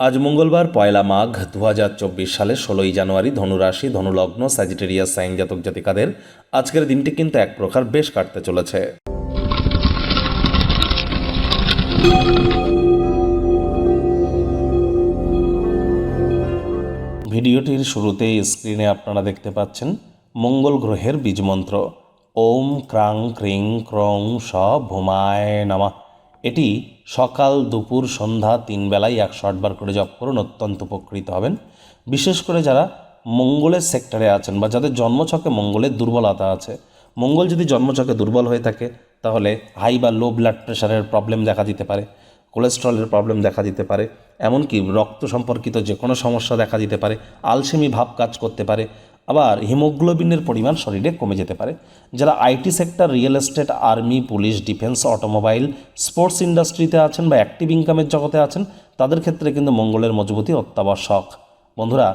আজ মঙ্গলবার পয়লা মাঘ দু হাজার চব্বিশ সালের ষোলোই জানুয়ারি ধনুরাশি, ধনুলগ্ন স্যাজিটেরিয়াস সাইন জাতক জাতিকাদের আজকের দিনটি কিন্তু এক প্রকার বেশ কাটতে চলেছে। ভিডিওটির শুরুতে স্ক্রিনে আপনারা দেখতে পাচ্ছেন মঙ্গল গ্রহের বীজমন্ত্র ওম ক্রাং ক্রিং ক্রং স ভূমায় নামা। এটি সকাল দুপুর সন্ধ্যা তিন বেলায় একশো আটবার করে জপ করুন, অত্যন্ত উপকৃত হবেন। বিশেষ করে যারা মঙ্গলের সেক্টরে আছেন বা যাদের জন্মছকে মঙ্গলের দুর্বলতা আছে। মঙ্গল যদি জন্মছকে দুর্বল হয়ে থাকে, তাহলে হাই বা লো ব্লাড প্রেশারের প্রবলেম দেখা দিতে পারে কোলেস্ট্রলের প্রবলেম দেখা দিতে পারে, এমনকি রক্ত সম্পর্কিত যে কোনো সমস্যা দেখা দিতে পারে আলসেমি ভাব কাজ করতে পারে। আবার হিমোগ্লোবিনের পরিমাণ শরীরে কমে যেতে পারে, যারা IT sector, real estate, army, police, defence, automobile, sports ইন্ডাস্ট্রিতে আছেন বা অ্যাক্টিভ ইনকামের জগতে আছেন, তাদের ক্ষেত্রে কিন্তু মঙ্গলের মজবুতি অত্যাবশ্যক। বন্ধুরা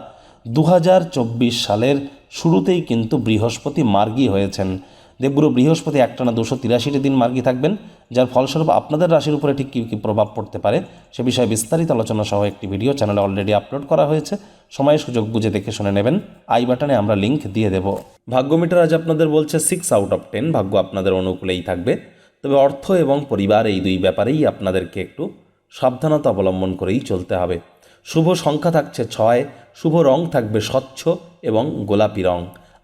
দু হাজার চব্বিশ সালের শুরুতেই কিন্তু বৃহস্পতি মার্গী হয়েছেন। দেবগুরু বৃহস্পতি একটানা দুশো তিরাশিটি দিন মার্গী থাকবেন, যার ফলস্বরূপ আপনাদের রাশির উপরে ঠিক কী কী প্রভাব পড়তে পারে সে বিষয়ে বিস্তারিত আলোচনা সহ একটি ভিডিও চ্যানেলে অলরেডি আপলোড করা হয়েছে। সময় সুযোগ বুঝে দেখে শুনে নেবেন। আই বাটনে আমরা লিঙ্ক দিয়ে দেব। ভাগ্য মিটার আজ আপনাদের বলছে সিক্স আউট অফ টেন ভাগ্য আপনাদের অনুকূলেই থাকবে। তবে অর্থ এবং পরিবার এই দুই ব্যাপারেই আপনাদেরকে একটু সাবধানতা অবলম্বন করেই চলতে হবে। শুভ সংখ্যা থাকছে ছয়, শুভ রং থাকবে স্বচ্ছ এবং গোলাপি রং।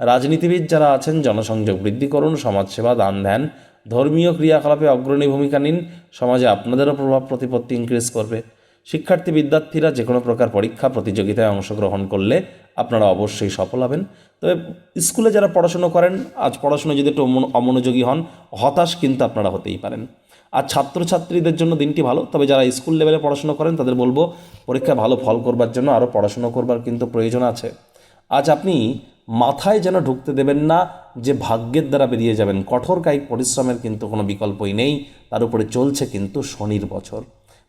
রাজনীতিবিদ যারা আছেন, জনসংযোগ বৃদ্ধি করুন, সমাজসেবা দান ধ্যান ধর্মীয় ক্রিয়াকলাপে অগ্রণী ভূমিকা নিন, সমাজে আপনাদেরও প্রভাব প্রতিপত্তি ইনক্রিজ করবে। শিক্ষার্থী, বিদ্যার্থীরা যে কোনো প্রকার পরীক্ষা, প্রতিযোগিতায় অংশগ্রহণ করলে আপনারা অবশ্যই সফল হবেন। তবে স্কুলে যারা পড়াশুনো করেন, আজ পড়াশুনো যদি একটু অমনোযোগী হন, হতাশ কিন্তু আপনারা হতেই পারেন। আর ছাত্রছাত্রীদের জন্য দিনটি ভালো, তবে যারা স্কুল লেভেলে পড়াশুনো করেন, তাদের বলব পরীক্ষায় ভালো ফল করবার জন্য আরও পড়াশুনো করবার কিন্তু প্রয়োজন আছে। আজ আপনি মাথায় যেন ঢুকতে দেবেন না যে ভাগ্যের দ্বারা বেরিয়ে যাবেন। কঠোর কায়িক পরিশ্রমের কিন্তু কোনো বিকল্পই নেই। তার উপরে চলছে কিন্তু শনির বছর।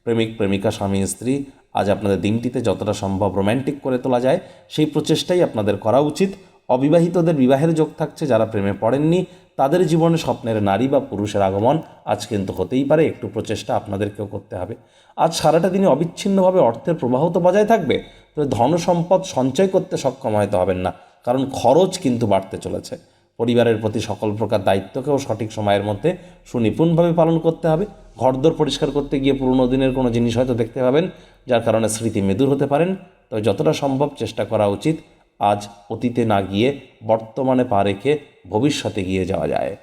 প্রেমিক, প্রেমিকা, স্বামী, স্ত্রী, আজ আপনাদের দিনটিতে যতটা সম্ভব রোম্যান্টিক করে তোলা যায়, সেই প্রচেষ্টাই আপনাদের করা উচিত। অবিবাহিতদের বিবাহের যোগ থাকছে, যারা প্রেমে পড়েননি, তাদের জীবনে স্বপ্নের নারী বা পুরুষের আগমন আজ কিন্তু হতেই পারে, একটু প্রচেষ্টা আপনাদেরকেও করতে হবে। আজ সারাটা দিনে অবিচ্ছিন্নভাবে অর্থের প্রবাহ তো বজায় থাকবে, তবে ধন সম্পদ সঞ্চয় করতে সক্ষম হয়তো হবেন না, কারণ খরচ কিন্তু বাড়তে চলেছে। পরিবারের প্রতি সকল প্রকার দায়িত্বকেও সঠিক সময়ের মধ্যে সুনিপুণভাবে পালন করতে হবে। ঘরদোর পরিষ্কার করতে গিয়ে পুরনো দিনের কোনো জিনিস হয়তো দেখতে পাবেন, যার কারণে স্মৃতি মেদুর হতে পারেন, তবে যতটা সম্ভব চেষ্টা করা উচিত আজ অতীতে না গিয়ে বর্তমানে পা রেখে ভবিষ্যতে গিয়ে যাওয়া যায়।